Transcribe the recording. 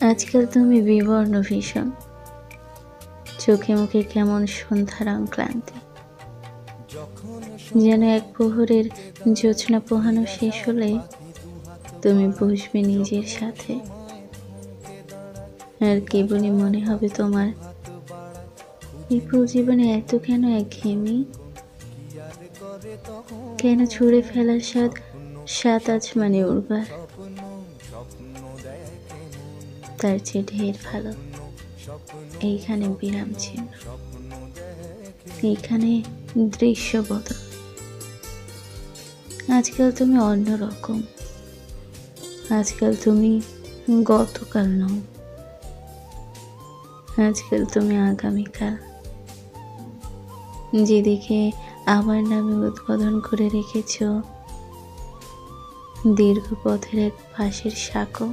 আজকাল তুমি বিবর্ণ ভীষণ। চোখে মুখে কেমন সন্ধ্যার ক্লান্তি যেন এক প্রহরের জোছনা পোহানো শেষ হলে তুমি বসবে নিজের সাথে। আর কেবলই মনে হবে তোমার। বিপুল জীবনে এত কেন একঘেয়েমি? কেন ছুঁড়ে ফেলার স্বাদ সাত আজ মানে উড়বার? তার চেয়ে ঢের ভালো। এইখানে বিরাম চিহ্ন এইখানে দৃশ্য বদল আজকাল তুমি অন্যরকম। আজকাল তুমি গতকাল নও। আজকাল তুমি আগামীকাল। যেদিকে আমার নামে উদ্বোধন করে রেখেছ দীর্ঘ পথের এক পাশের সাঁকো।